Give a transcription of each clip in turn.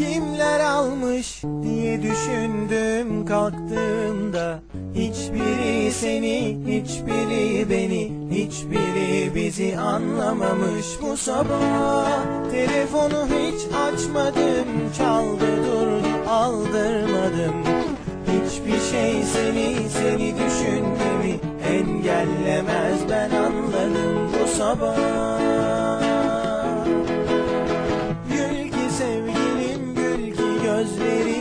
kimler almış diye düşündüm kalktığımda. Hiçbiri seni, hiçbiri beni, hiçbiri bizi anlamamış bu sabah. Telefonu hiç açmadım, çaldı durdu aldırmadım. Hiçbir şey seni, seni düşünmemi engellemez ben anladım bu sabah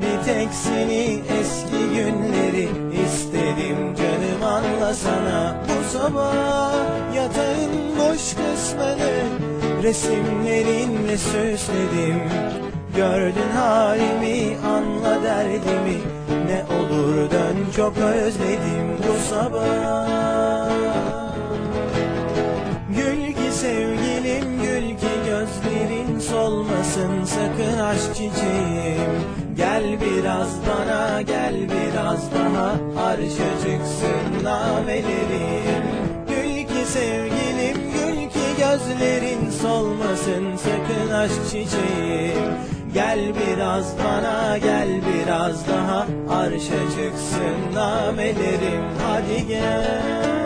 bir tek seni eski günleri istedim. Canım anlasana Bu sabah. Yatağın boş kısmını resimlerinle süsledim. Gördün halimi anla derdimi. Ne olur dön çok özledim bu sabah. Gül ki sevgilim gül ki gözlerin solmasın. Sakın aşk çiçeğim Gel biraz bana gel biraz daha. Arşa çıksın namelerim. Gül ki sevgilim gül ki gözlerin solmasın sakın aşk çiçeğim. Gel biraz bana gel biraz daha. Arşa çıksın namelerim. Hadi gel